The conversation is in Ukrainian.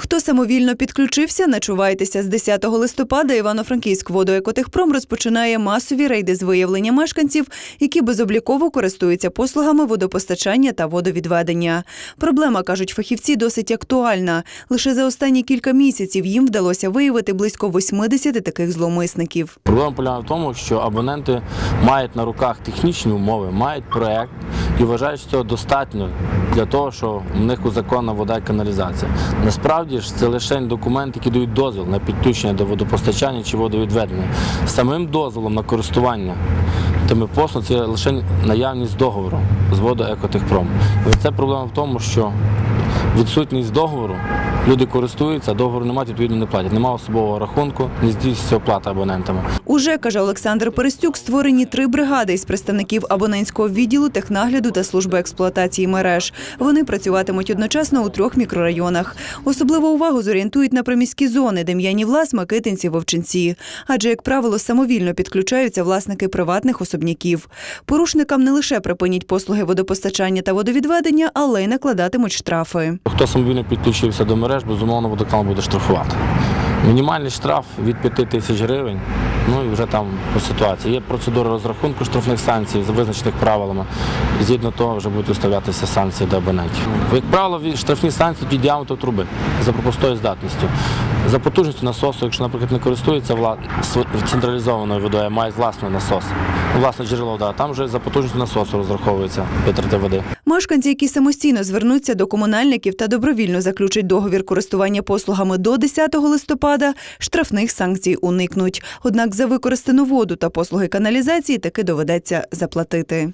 Хто самовільно підключився, начувайтеся з 10 листопада. Івано-Франківськ водоекотехпром розпочинає масові рейди з виявлення мешканців, які безобліково користуються послугами водопостачання та водовідведення. Проблема кажуть фахівці досить актуальна. Лише за останні кілька місяців їм вдалося виявити близько 80 таких зловмисників. Проблема полягає в тому, що абоненти мають на руках технічні умови, мають проект і вважають, що цього достатньо для того, що в них законна вода і каналізація. Насправді ж це лише документи, які дають дозвіл на підключення до водопостачання чи водовідведення. Самим дозволом на користування тими послугами це лише наявність договору з водоекотехпром. Це проблема в тому, що відсутність договору. Люди користуються, договору немає, відповідно не платять. Немає особового рахунку, не здійснюється оплата абонентами. Уже каже Олександр Перестюк, створені три бригади із представників абонентського відділу, технагляду та служби експлуатації мереж. Вони працюватимуть одночасно у трьох мікрорайонах. Особливу увагу зорієнтують на приміські зони Дем'яні Влас, Микитинці, Вовчинці. Адже, як правило, самовільно підключаються власники приватних особняків. Порушникам не лише припинять послуги водопостачання та водовідведення, але й накладатимуть штрафи. Хто самовільно підключився до мереж, безумовно, водоканал буде штрафувати. Мінімальний штраф від 5 тисяч гривень. Ну і вже там по ситуації. Є процедура розрахунку штрафних санкцій за визначених правилами. І згідно того вже будуть виставлятися санкції до абонентів. Як правило, штрафні санкції від діаметру труби за пропустою здатністю. За потужністю насосу, якщо, наприклад, не користується централізованою водою, мають власний насос, ну, власне джерело вода, там вже за потужністю насосу розраховується витрати води. Мешканці, які самостійно звернуться до комунальників та добровільно заключать договір користування послугами до 10 листопада, штрафних санкцій уникнуть. Однак за використану воду та послуги каналізації таки доведеться заплатити.